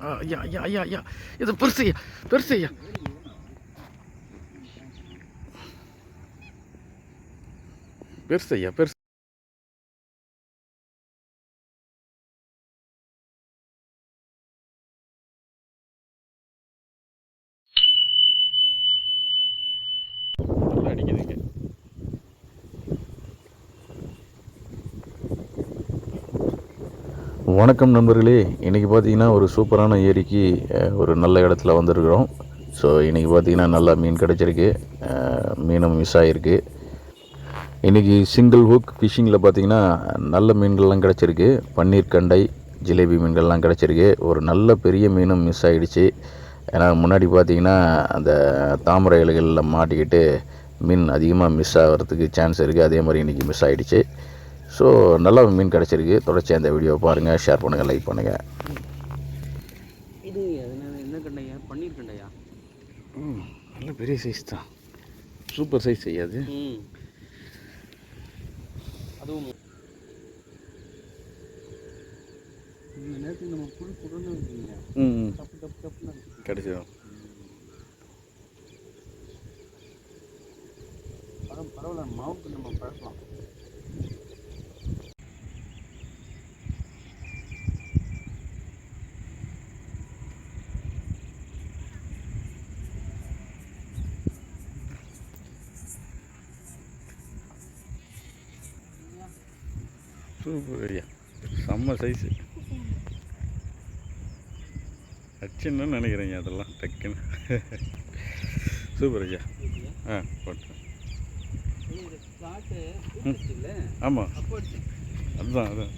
ஆ, ஐயா ஐயா ஐயா ஐயா இது பெருசு ஐயா பெருசு ஐயா பெருசு ஐயா வணக்கம் நண்பர்களே. இன்றைக்கி பார்த்தீங்கன்னா ஒரு சூப்பரான ஏரிக்கு ஒரு நல்ல இடத்துல வந்திருக்கிறோம். ஸோ இன்றைக்கி பார்த்தீங்கன்னா நல்லா மீன் கிடச்சிருக்கு. மீனும் மிஸ் ஆகிருக்கு இன்றைக்கி சிங்கிள் ஹுக் ஃபிஷிங்கில் பார்த்தீங்கன்னா நல்ல மீன்கள்லாம் கிடச்சிருக்கு. பன்னீர் கண்டை ஜிலேபி மீன்கள்லாம் கிடச்சிருக்கு. ஒரு நல்ல பெரிய மீனும் மிஸ் ஆகிடுச்சு ஏன்னா முன்னாடி பார்த்தீங்கன்னா அந்த தாமரை இலைகளில் மாட்டிக்கிட்டு மீன் அதிகமாக மிஸ் ஆகிறதுக்கு சான்ஸ் இருக்குது அதே மாதிரி இன்றைக்கி மிஸ் ஆகிடுச்சு ஸோ நல்ல மீன் கிடச்சிருக்கு. தொடர்ச்சி அந்த வீடியோவை பாருங்கள் ஷேர் பண்ணுங்கள் லைக் பண்ணுங்கள் இது என்ன கண்டையா? பன்னீர் கண்டையா? நல்ல பெரிய சைஸ் தான். சூப்பர் சைஸ் செய்யாது ம். அதுவும் இந்த நேரத்துக்கு நம்ம புல் புடன்னு இருக்கீங்க ம் தப்பு தப்பு தப்புன்னு இருக்கு. கிடச்சிடும் பரவ பரவாயில்ல மாவுக்கு நம்ம பழக்கலாம். சூப்பர் ஐயா செம்ம சைஸு அச்சுன்னு நினைக்கிறேங்க அதெல்லாம் டக்குன்னு. சூப்பர் ஐயா ஆ போட்டேன் ஆமாம் அதுதான் அதுதான்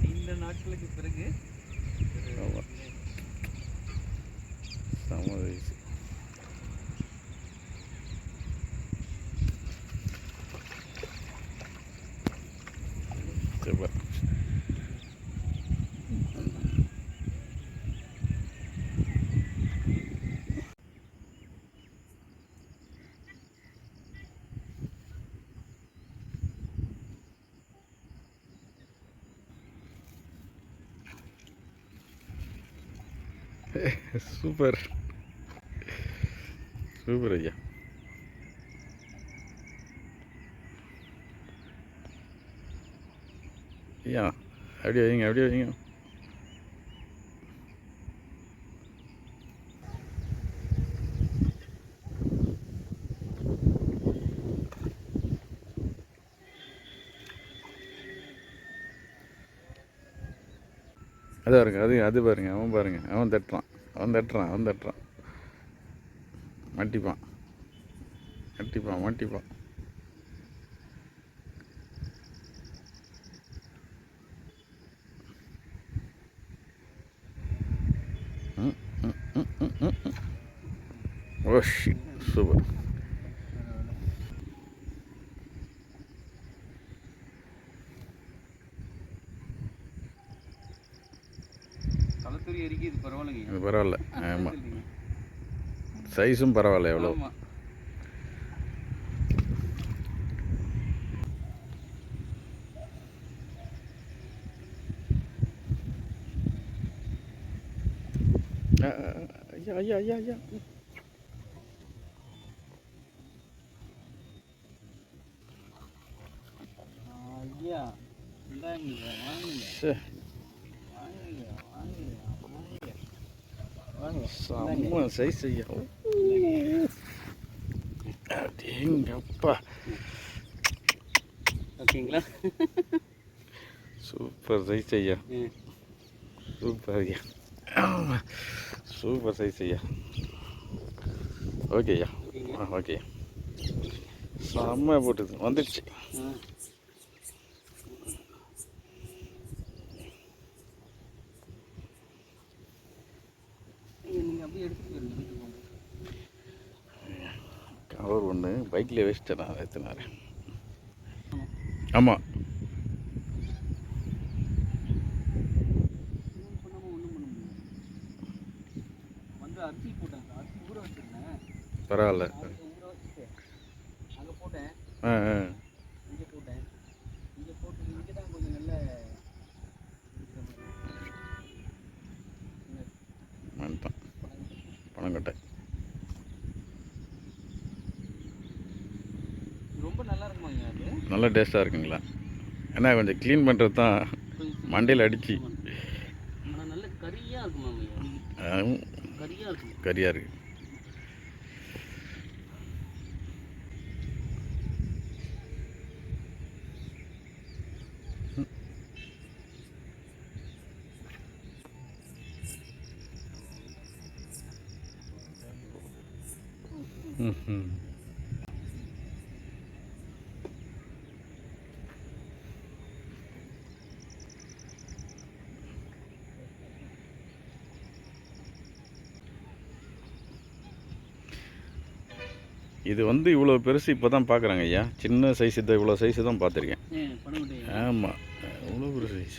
நீண்ட நாட்களுக்கு பிறகு ஒரு ஆமா. செம்ம சைஸ் சூப்பர் சூப்பர் சூப்பர் ஐயா ஐயா அப்படியே வைங்க அப்படியே வைங்க அது பாருங்க அது அது பாருங்க அவன் பாருங்க அவன் தட்டுறான் அவன் தட்டுறான் அவன் தட்டுறான். மாட்டிப்பான் மாட்டிப்பான் மாட்டிப்பான் ம், ம், ம், ம், ம், ம். ஷிட் சூப்பர் இது பரவாயில்ல ஆமாம். சைஸும் பரவாயில்ல எவ்வளோ ஐயா ஐயா ஐயா ஐயா செம்ம சைஸ் ஐயா அடேங்கப்பா ஓகேங்களா சூப்பர் சைஸ் ஐயா சூப்பர் ஐயா சூப்பர் சைஸ் ஐயா ஓகே ஐயா ஓகே செம்ம போட்டுது வந்துடுச்சு கவர் ஒன்று பைக்கில் வச்சுட்டேன் நான் எத்தனாரு ஆமாம் ஒண்ணும் பண்ணாம ஒண்ணும் பண்ண முடியாது. வந்து அரிசி போட்டேன் சார். அரிசி ஊற வச்சிருந்தேன் பரவாயில்ல அதை ஊற வச்சுட்டு அங்கே போட்டேன் ஆ ஆ நல்லா டேஸ்ட்டாக இருக்குங்களா? ஏன்னா கொஞ்சம் க்ளீன் பண்ணுறது தான் மண்டையில் அடிச்சு. ஆனால் நல்ல கறியாக இது வந்து இவ்வளோ பெருசு இப்போ தான் பார்க்குறாங்க ஐயா. சின்ன சைஸ் இதை இவ்வளோ சைஸு தான் பார்த்துருக்கேன். ஆமாம் இவ்வளோ பெரிய சைஸ்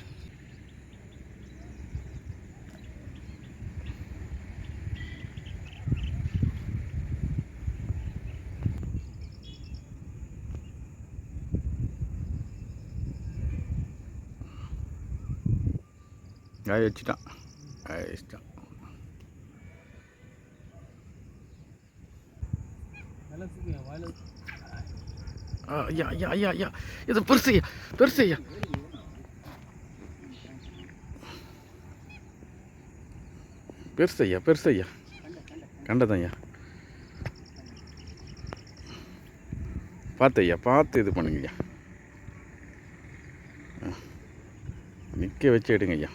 காய வச்சுட்டான் காய வச்சுட்டான் நல்லா தூக்கி வாயில் ஆ, ஐயா ஐயா ஐயா ஐயா இது பெருசு ஐயா பெருசு ஐயா பெருசு ஐயா பெருசு ஐயா கண்டதான் ஐயா பார்த்து ஐயா பார்த்து இது பண்ணுங்க ஐயா நிற்க வச்சு எடுங்க ஐயா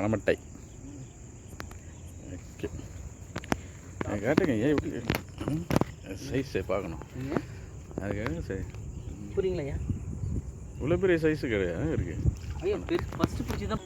பனமட்டை ஓகே. காட்டுங்க ஏன் எப்படி சைஸை பார்க்கணும். அதுக்காக சரி புரியுங்களா இவ்வளோ பெரிய சைஸு கிடையாது இருக்குது ஃபஸ்ட்டு பிடிச்சி தான்